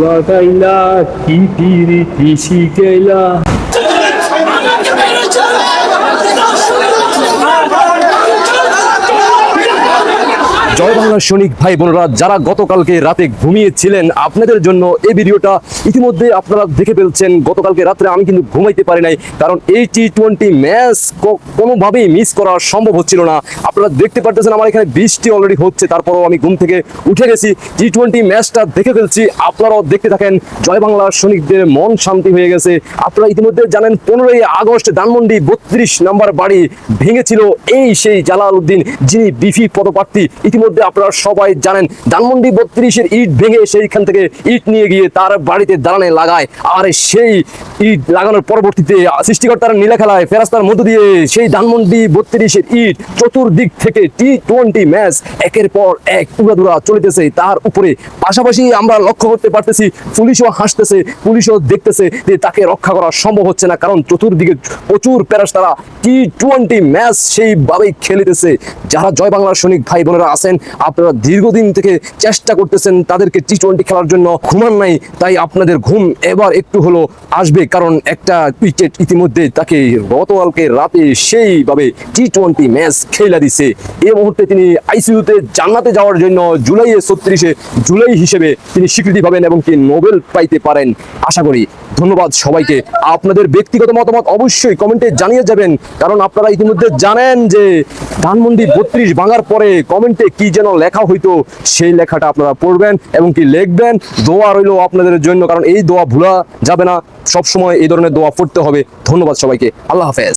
লাগাইলা কি পিরিতি শিখাইলা জয় বাংলার সৈনিক ভাই বোনেরা যারা গতকালকে রাতে ঘুমিয়েছিলেন, আপনাদের জন্য এই ভিডিওটা ইতিমধ্যে আপনারা দেখে ফেলছেন। গতকালকে রাত্রে আমি কিন্তু ঘুমাইতে পারি নাই, কারণ এই টি টোয়েন্টি ম্যাচ কোনোভাবেই মিস করা সম্ভব হচ্ছিল না। আপনারা দেখতে পারতেছেন আমার এখানে বৃষ্টি অলরেডি হচ্ছে, তারপরও আমি ঘুম থেকে উঠে গেছি। টি টোয়েন্টি ম্যাচটা দেখে ফেলছি, আপনারাও দেখতে থাকেন। জয় বাংলার সৈনিকদের মন শান্তি হয়ে গেছে। আপনারা ইতিমধ্যে জানেন, পনেরোই আগস্ট ধানমন্ডি বত্রিশ নাম্বার বাড়ি ভেঙেছিল এই সেই জালাল উদ্দিন, যিনি বিফি পদপ্রার্থী। ইতিমধ্যে আপনারা সবাই জানেন, ধানমন্ডি বত্রিশের ইট ভেঙে সেইখান থেকে ইট নিয়ে গিয়ে তার বাড়িতে দালানে লাগায়। আর সেই ইট লাগানোর পরবর্তীতে সৃষ্টিকর্তার নীলা খেলায় ফেরাস্তার মধ্য দিয়ে সেই ধানমন্ডি বত্রিশের ইট চতুর্দিক থেকে টি টোয়েন্টি ম্যাচ একের পর এক উড়াদুরা চলিতেছে। তার উপরে পাশাপাশি আমরা লক্ষ্য করতে পারতেছি, পুলিশও হাসতেছে, পুলিশও দেখতেছে যে তাকে রক্ষা করা সম্ভব হচ্ছে না, কারণ চতুর্দিকে প্রচুর প্যারাস্তারা টি টোয়েন্টি ম্যাচ সেইভাবেই খেলিতেছে। যারা জয় বাংলার সৈনিক ভাই বোনেরা আছেন আপনারা দীর্ঘদিন থেকে চেষ্টা করতেছেন তাদেরকে টি টোয়েন্টি খেলার জন্য। ঘুমান নাই, তাই আপনাদের ঘুম এবার একটু হলো আসবে, কারণ একটা উইকেট ইতিমধ্যে তাকে গতকালকে রাতে সেইভাবে টি টোয়েন্টি ম্যাচ খেলা দিছে। এই মুহূর্তে তিনি আইসিইউতে জান্নাতে যাওয়ার জন্য জুলাইয়ে ছত্রিশে জুলাই হিসেবে তিনি স্বীকৃতি পাবেন এবং কি নোবেল পাইতে পারেন। আশা করি ধন্যবাদ সবাইকে। আপনাদের ব্যক্তিগত মতামত অবশ্যই কমেন্টে জানিয়ে যাবেন, কারণ আপনারা ইতিমধ্যে জানেন যে ধানমন্ডি বত্রিশ ভাঙার পরে কমেন্টে কি যেন লেখা হইতো, সেই লেখাটা আপনারা পড়বেন এবং কি লিখবেন। দোয়া রইল আপনাদের জন্য, কারণ এই দোয়া ভোলা যাবে না। সবসময় এই ধরনের দোয়া পড়তে হবে। ধন্যবাদ সবাইকে। আল্লাহ হাফেজ।